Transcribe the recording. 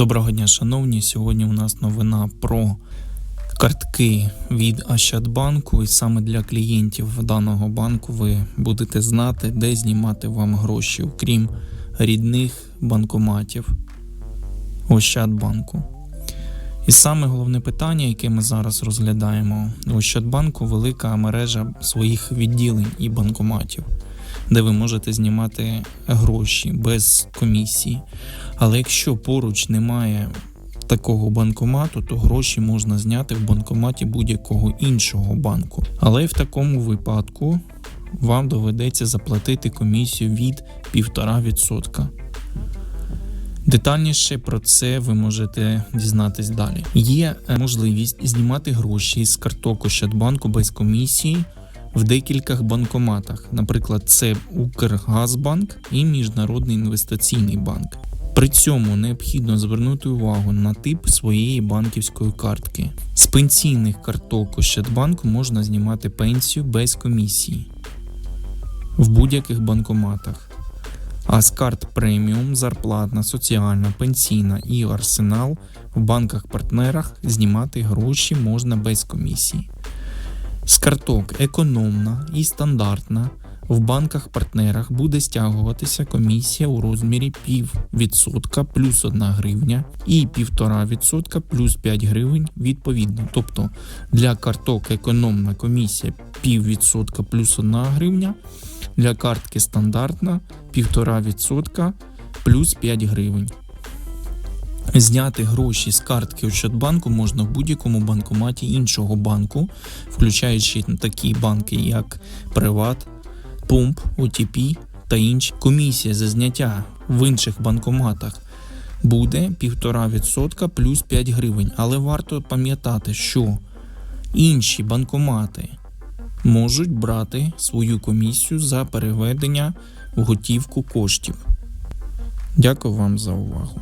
Доброго дня, шановні. Сьогодні у нас новина про картки від Ощадбанку, і саме для клієнтів даного банку ви будете знати, де знімати вам гроші, окрім рідних банкоматів Ощадбанку. І саме головне питання, яке ми зараз розглядаємо, у Ощадбанку велика мережа своїх відділень і банкоматів, де ви можете знімати гроші без комісії. Але якщо поруч немає такого банкомату, то гроші можна зняти в банкоматі будь-якого іншого банку. Але в такому випадку вам доведеться заплатити комісію від 1,5%. Детальніше про це ви можете дізнатись далі. Є е, можливість знімати гроші з карток Ощадбанку без комісії в декількох банкоматах. Наприклад, це Укргазбанк і Міжнародний інвестиційний банк. При цьому необхідно звернути увагу на тип своєї банківської картки. З пенсійних карток Ощадбанку можна знімати пенсію без комісії в будь-яких банкоматах. А з карт преміум, зарплатна, соціальна, пенсійна і арсенал в банках-партнерах знімати гроші можна без комісії. З карток економна і стандартна в банках-партнерах буде стягуватися комісія у розмірі пів відсотка плюс 1 гривня і 1,5% плюс 5 гривень відповідно. Тобто для карток економна комісія пів відсотка плюс 1 гривня, для картки стандартна 1,5% плюс 5 гривень. Зняти гроші з картки Ощадбанку можна в будь-якому банкоматі іншого банку, включаючи такі банки, як Приват, Пумп, OTP та інші. Комісія за зняття в інших банкоматах буде 1,5% плюс 5 гривень. Але варто пам'ятати, що інші банкомати можуть брати свою комісію за переведення в готівку коштів. Дякую вам за увагу.